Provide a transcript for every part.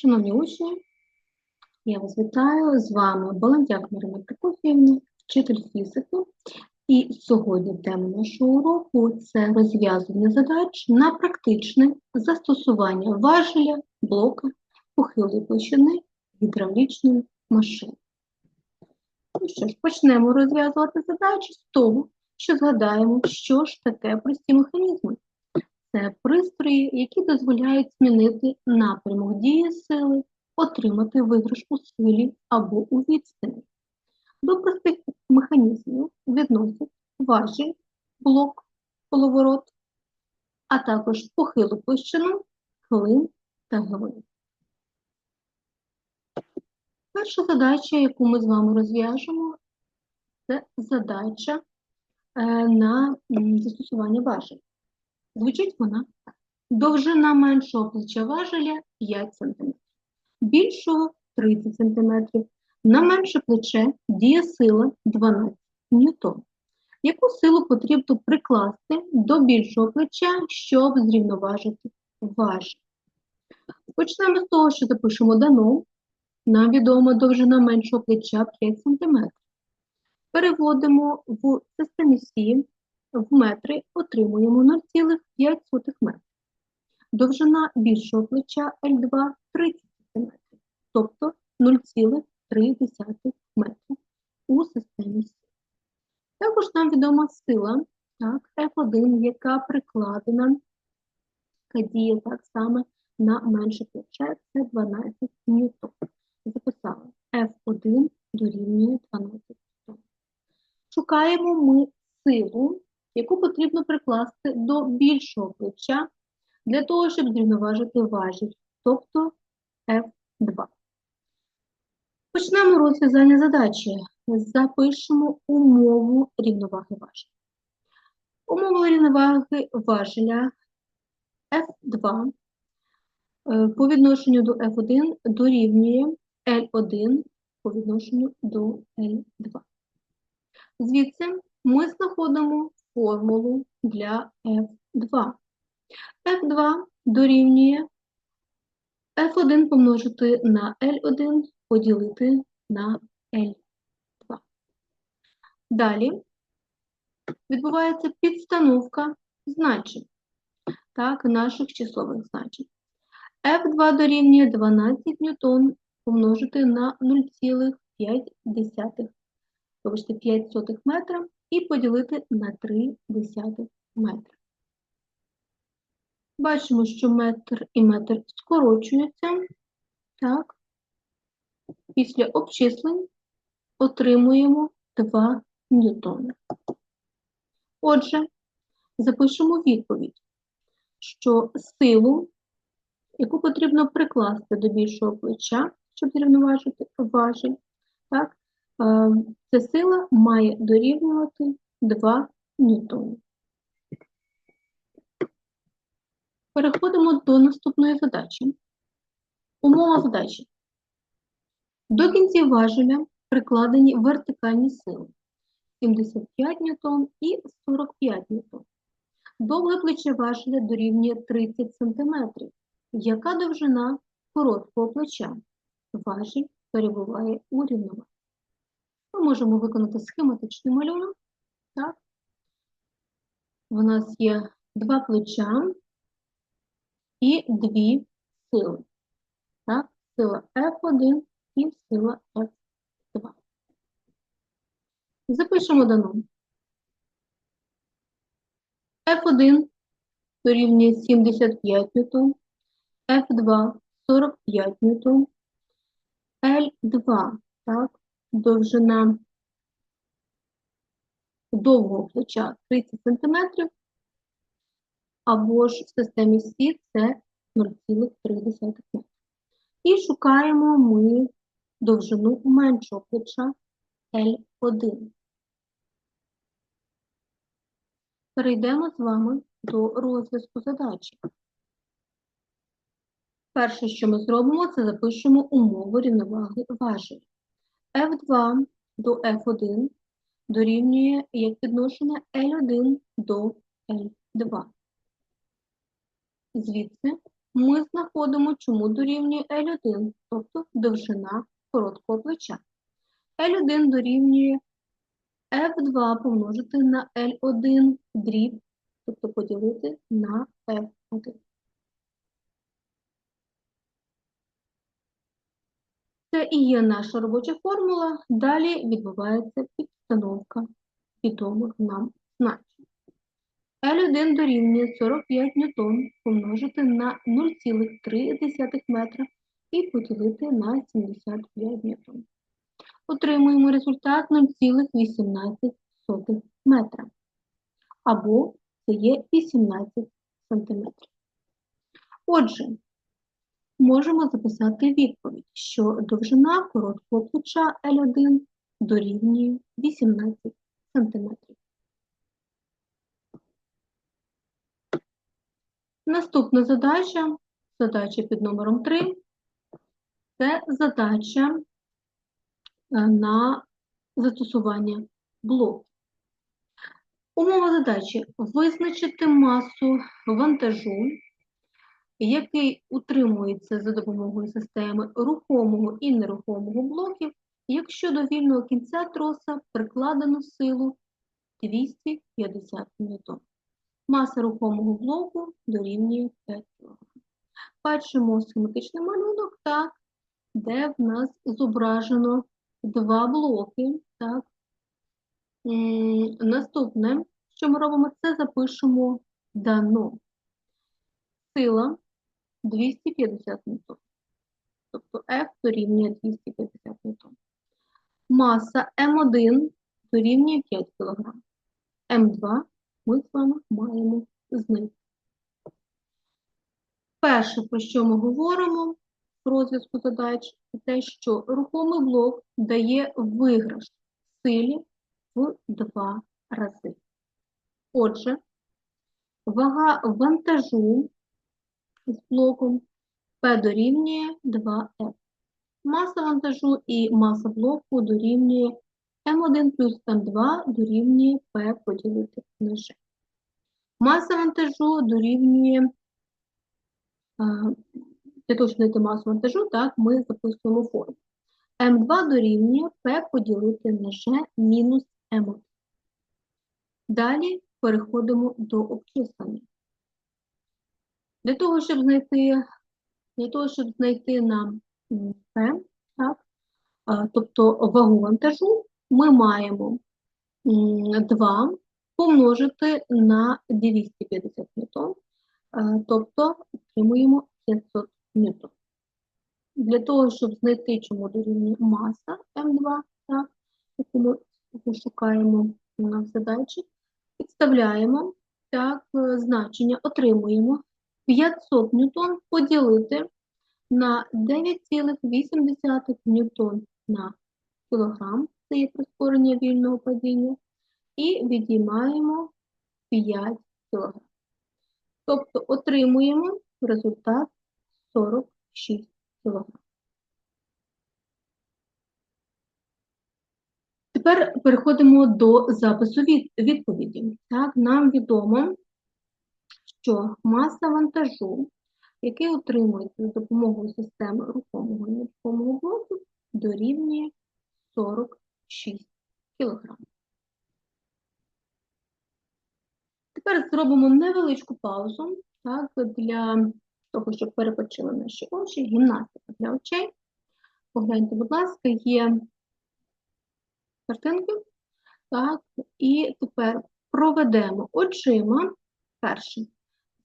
Шановні учні, я вас вітаю. З вами Баландяк Марина Прокофіївна, вчитель фізики. І сьогодні тема нашого уроку це розв'язування задач на практичне застосування важеля, блока, похилої площини гідравлічної машини. Ну що ж, почнемо розв'язувати задачі з того, що згадаємо, що ж таке прості механізми. Це пристрої, які дозволяють змінити напрямок дії сили, отримати виграш у силі або у відстані. До простих механізмів відносять важіль, блок, половорот, а також похилу площину, клин та гвинт. Перша задача, яку ми з вами розв'яжемо, це задача е, на застосування важель. Звучить вона так. Довжина меншого плеча важеля 5 см, більшого 30 см. На менше плече діє сила 12 ньютон. Яку силу потрібно прикласти до більшого плеча, щоб зрівноважити важіль? Почнемо з того, що запишемо дано. Нам відома довжина меншого плеча 5 см. Переводимо в системі Сі в метри, отримуємо 0,5 метра. Довжина більшого плеча L2 30 см, тобто 0,3 метра у системі Сі. Також нам відома сила так, F1, яка прикладена, яка діє так само на менше плече, це 12 ньютон. Записали F1 дорівнює 12 ньютон. Шукаємо ми силу, яку потрібно прикласти до більшого плеча для того, щоб зрівноважити важіль, тобто F2. Почнемо розв'язання задачі. Запишемо умову рівноваги важеля. Умова рівноваги важеля F2 е, по відношенню до F1 дорівнює L1 по відношенню до L2. Звідси ми знаходимо формулу для F2. F2 дорівнює F1 помножити на L1 поділити на L2. Далі відбувається підстановка значень, так, наших числових значень. F2 дорівнює 12 ньютон помножити на 0,5 вибачте, 5 сотих метра і поділити на 3 десятих метра. Бачимо, що метр і метр скорочуються. Так. Після обчислень отримуємо 2 ньютони. Отже, запишемо відповідь, що силу, яку потрібно прикласти до більшого плеча, щоб зрівноважити важіль, так, ця сила має дорівнювати 2 ньютони. Переходимо до наступної задачі. Умова задачі. До кінців важеля прикладені вертикальні сили 75 ньютон і 45 ньютон. Довге плече важеля дорівнює 30 см. Яка довжина короткого плеча? Важіль перебуває у рівновазі. Ми можемо виконати схематичний малюнок. Так? У нас є два плеча і дві сили. Так? Сила F1 і сила F2. Запишемо дано. F1 дорівнює 75 ньютон, F2 45 ньютон, L2, так, довжина довгого плеча 30 см, або ж в системі Сі це 0,3 метра. І шукаємо ми довжину меншого плеча L1. Перейдемо з вами до розв'язку задачі. Перше, що ми зробимо, це запишемо умову рівноваги важель. F2 до F1 дорівнює як відношення L1 до L2. Звідси ми знаходимо, чому дорівнює L1, тобто довжина короткого плеча. L1 дорівнює F2 помножити на L1 дріб, тобто поділити на F1. Це і є наша робоча формула. Далі відбувається підстановка відомих нам значень. L1 дорівнює 45 ньютон помножити на 0,3 метра і поділити на 75 ньютон. Отримуємо результат 0,18 метра. Або це є 18 сантиметрів. Отже, можемо записати відповідь, що довжина короткого плеча L1 дорівнює 18 см. Наступна задача, задача під номером 3, це задача е, на застосування блоків. Умова задачі визначити масу вантажу який утримується за допомогою системи рухомого і нерухомого блоків, якщо до вільного кінця троса прикладено силу 250 ньютон. Маса рухомого блоку дорівнює 5 кг. Бачимо схематичний малюнок, так, де в нас зображено два блоки. Так. Наступне, що ми робимо, це запишемо дано. Сила 250 ньютон. Тобто F дорівнює 250 ньютон. Маса М1 дорівнює 5 кг. М2 ми з вами маємо знайти. Перше, про що ми говоримо в розв'язку задач, це те, що рухомий блок дає виграш силі в два рази. Отже, вага вантажу з блоком P дорівнює 2F. Маса вантажу і маса блоку дорівнює М1 плюс М2 дорівнює P поділити на G. Маса вантажу дорівнює, для того, щоб знайти масу вантажу, так, ми записуємо форму. М2 дорівнює P поділити на G мінус М1. Далі переходимо до обчислення. Для того, щоб знайти для того, щоб знайти нам P, так, тобто вагу вантажу, ми маємо 2 помножити на 250 ньютон, тобто отримуємо 500 ньютон. Для того, щоб знайти, чому дорівнює маса М2, так, яку ми шукаємо в задачі, підставляємо так, значення, отримуємо 500 ньютон поділити на 9,8 ньютон на кілограм, це є прискорення вільного падіння, і відіймаємо 5 кг. Тобто отримуємо результат 46 кг. Тепер переходимо до запису відповіді. Так, Нам відомо, що маса вантажу, який утримується за допомогою системи рухомого і нерухомого блоку, дорівнює 46 кг. Тепер зробимо невеличку паузу так, для того, щоб перепочили наші очі, гімнастика для очей. Погляньте, будь ласка, є картинки. Так, І тепер проведемо очима перше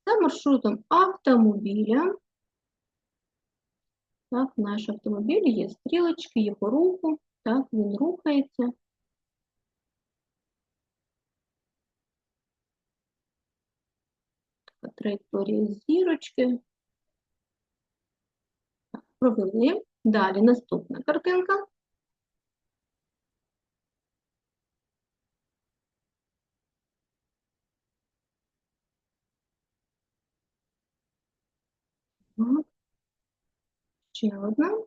за маршрутом автомобіля. Так, наш автомобіль є стрілочки, його руху, так, він рухається. Траєкторія зірочки. Провели. Далі наступна картинка. Так. Ще одна.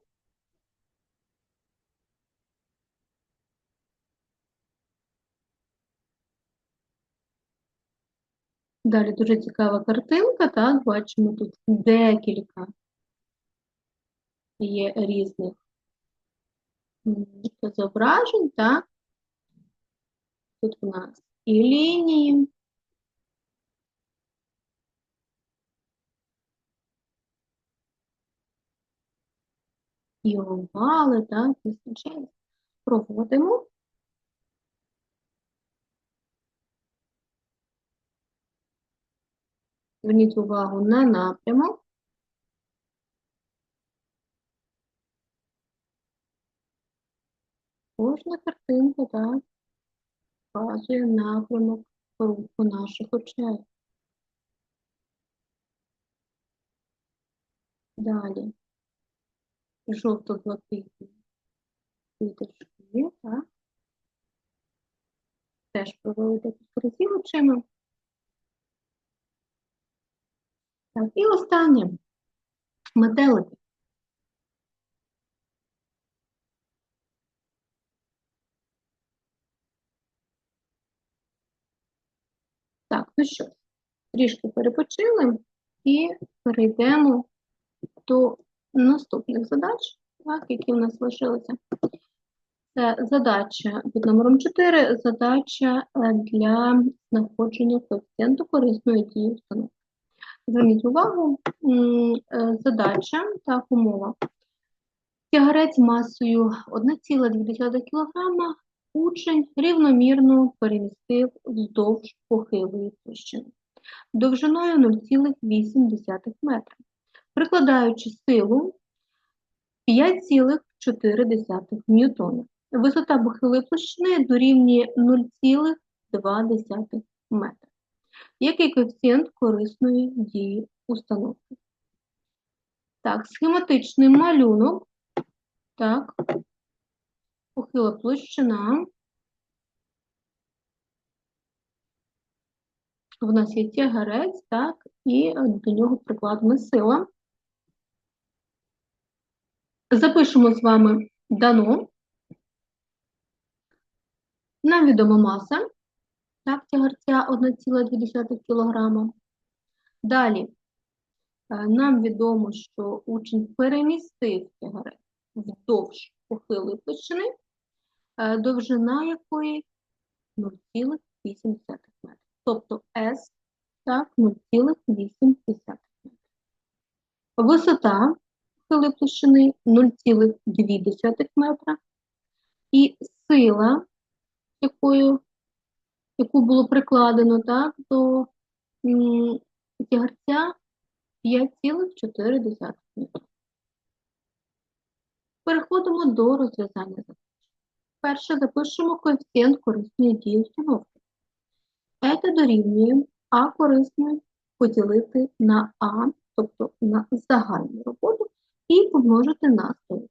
Далі дуже цікава картинка, так, бачимо тут декілька є різних зображень, так. Тут у нас і лінії, і овали, так, звичайно. Проводимо. Зверніть увагу на напрямок. Кожна картинка, так, показує напрямок руху наших очей. Далі. Жовто-блакитні квіточки, так. Теж провели такі разів очима. Так, і останнє. Метелики. Так, ну що, трішки перепочили і перейдемо до наступних задач, так, які в нас лишилися. Це задача під номером 4, задача е, для знаходження коефіцієнту корисної дії установки. Зверніть увагу, е, задача, так, умова. Тягарець масою 1,2 кг учень рівномірно перемістив вздовж похилої площини довжиною 0,8 метра, прикладаючи силу 5,4 ньютона. Висота похилої площини дорівнює 0,2 метра. Який коефіцієнт корисної дії установки? Так, схематичний малюнок. Так, похила площина. В нас є тягарець, так, і до нього прикладена сила. Запишемо з вами дано. Нам відома маса, так, тягарця 1,2 кг. Далі, е, нам відомо, що учень перемістив тягарець вздовж похилої площини, е, довжина якої 0,8 метра. Тобто S, так, 0,8 метра. Висота похилої площини 0,2 метра. І сила, якою, яку було прикладено так, до тягарця 5,4 метра. Переходимо до розв'язання задач. Перше запишемо коефіцієнт корисної дії установки. Це дорівнює А корисної поділити на А, тобто на загальну роботу, і помножити на 100.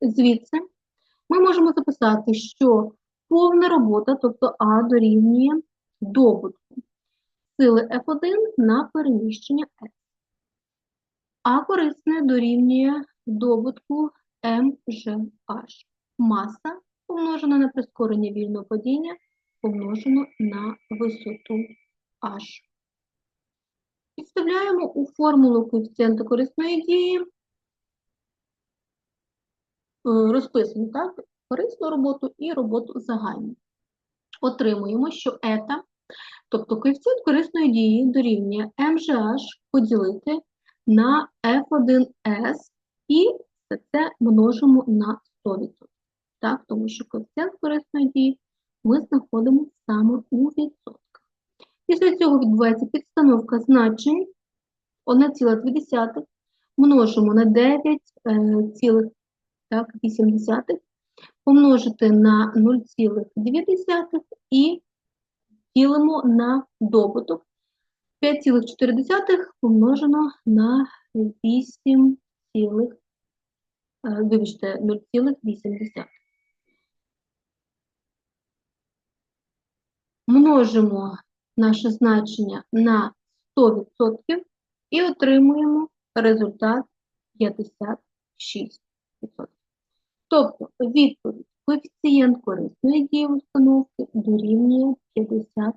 Звідси ми можемо записати, що повна робота, тобто А дорівнює добутку сили F1 на переміщення S. А корисне дорівнює добутку МЖH. Маса помножена на прискорення вільного падіння помножено на висоту H. Підставляємо у формулу коефіцієнту корисної дії. Е, Розписуємо так, корисну роботу і роботу загальну. Отримуємо, що ета, тобто коефіцієнт корисної дії дорівнює MGH поділити на F1S і це множимо на 100%. Так, тому що коефіцієнт корисної дії ми знаходимо саме у відсотках. Після цього відбувається підстановка значень 1,2 множимо на 9,8 помножити на 0,2 і ділимо на добуток. 5,4 помножено на 8, вибачте, 0,8. Множимо наше значення на 100% і отримуємо результат 56%. Тобто відповідь коефіцієнт корисної дії установки дорівнює 56%.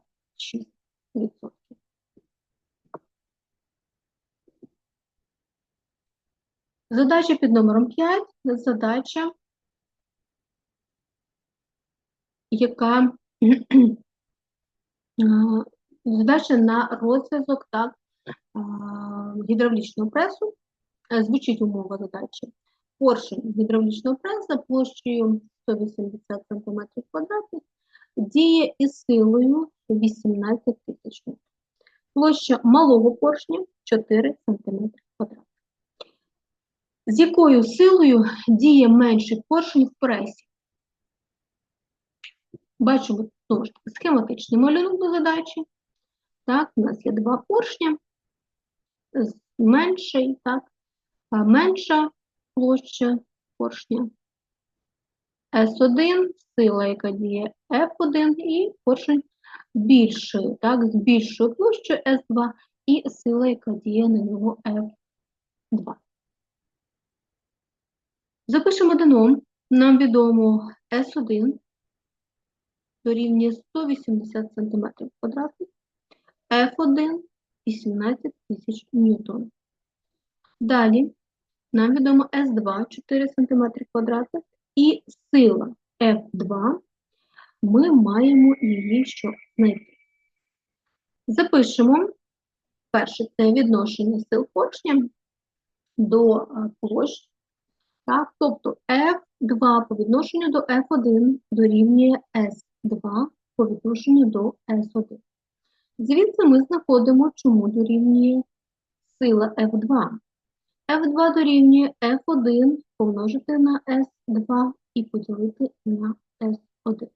Задача під номером 5 задача, яка е, задача на розв'язок е, гідравлічного пресу. Е, звучить умова задачі. Поршень гідравлічного преса площею 180 см квадратних діє із силою 18 тисяч. Площа малого поршня 4 см квадратних. З якою силою діє менший поршень в пресі? Бачимо знову ж таки схематичний малюнок до задачі. Так, у нас є два поршня, менший, так, менша площа поршня S1, сила, яка діє F1, і поршень більший, так, з більшою площею S2 і сила, яка діє на нього F2. Запишемо деном. Нам відомо S1 дорівнює 180 см квадратних, F1 18 тисяч ньютон. Далі нам відомо S2 4 см квадратних і сила F2 ми маємо її що знайти. Запишемо перше це відношення сил поршня до е, площ. Так, тобто F2 по відношенню до F1 дорівнює S2 по відношенню до S1. Звідси ми знаходимо, чому дорівнює сила F2. F2 дорівнює F1 помножити на S2 і поділити на S1.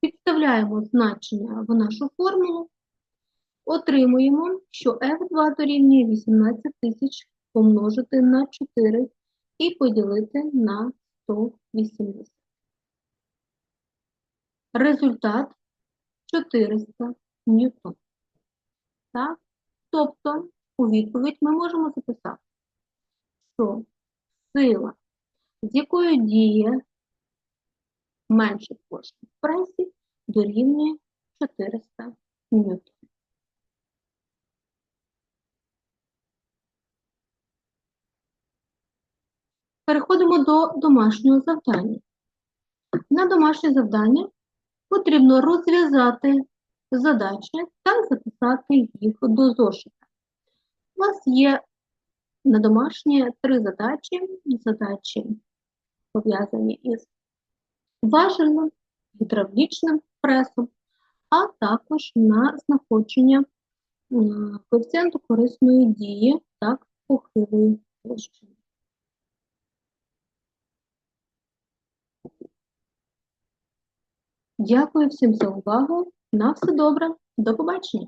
Підставляємо значення в нашу формулу, отримуємо, що F2 дорівнює 18 тисяч помножити на 4 і поділити на 180. Результат 400 ньютон. Так? Тобто, у відповідь ми можемо записати, що сила, з якою діє менше поршень в пресі, дорівнює 400 ньютон. Переходимо до домашнього завдання. На домашнє завдання потрібно розв'язати задачі та записати їх до зошита. У вас є на домашнє три задачі. Задачі пов'язані із важельним, гідравлічним пресом, а також на знаходження м, коефіцієнту корисної дії так похилої площини. Дякую всім за увагу. На все добре. До побачення.